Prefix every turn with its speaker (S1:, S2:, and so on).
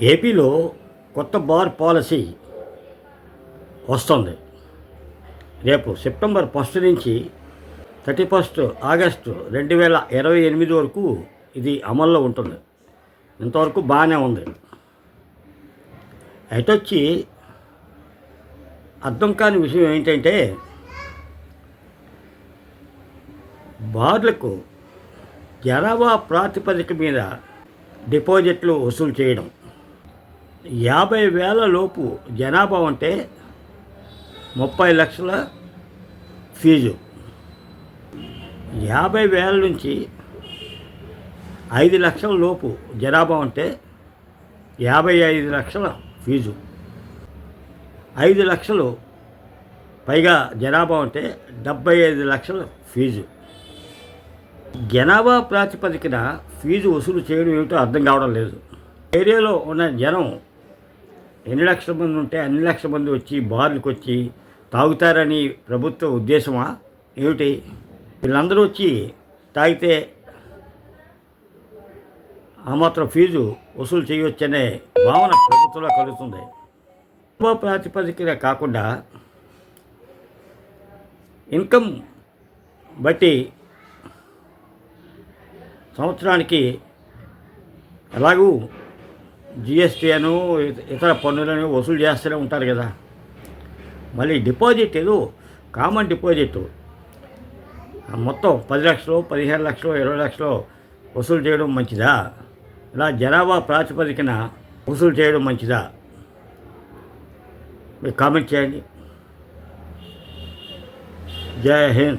S1: ఏపీలో కొత్త bar policy వస్తుంది. రేపు సెప్టెంబర్ ఫస్ట్ నుంచి థర్టీ ఫస్ట్ ఆగస్టు రెండు వేల ఇరవై ఎనిమిది వరకు ఇది అమల్లో ఉంటుంది. ఇంతవరకు బాగానే ఉంది. అయితే వచ్చి అర్థం కాని విషయం ఏంటంటే బార్లకు జనాభా ప్రాతిపదిక మీద డిపాజిట్లు వసూలు చేయడం. యాభై వేల లోపు జనాభా ఉంటే ముప్పై లక్షల ఫీజు. యాభై వేల నుంచి ఐదు లక్షల లోపు జనాభా ఉంటే యాభై ఐదు లక్షల ఫీజు. ఐదు లక్షలు పైగా జనాభా ఉంటే డెబ్బై ఐదు లక్షల ఫీజు. జనాభా ప్రాతిపదికన ఫీజు వసూలు చేయడం ఏమిటో అర్థం కావడం లేదు. ఏరియాలో ఉన్న జనం ఎన్ని లక్షల మంది ఉంటే అన్ని లక్షల మంది వచ్చి బార్లకు వచ్చి తాగుతారని ప్రభుత్వ ఉద్దేశమా? ఏమిటి? వీళ్ళందరూ వచ్చి తాగితే ఆ మాత్రం ఫీజు వసూలు చేయవచ్చనే భావన ప్రభుత్వంలో కలుగుతుంది. ప్రాతిపదికన కాకుండా ఇన్కమ్ బట్టి సంవత్సరానికి ఎలాగూ జిఎస్టీ అను ఇత- ఇతర పన్నులను వసూలు చేస్తూనే ఉంటారు కదా. మళ్ళీ డిపాజిట్ ఏదో కామన్ డిపాజిట్. మొత్తం పది లక్షలు పదిహేను లక్షలు ఇరవై లక్షలు వసూలు చేయడం మంచిదా? ఇలా జనాభా ప్రాతిపదికన వసూలు చేయడం మంచిదా? మీరు కామెంట్ చేయండి. జై హింద్.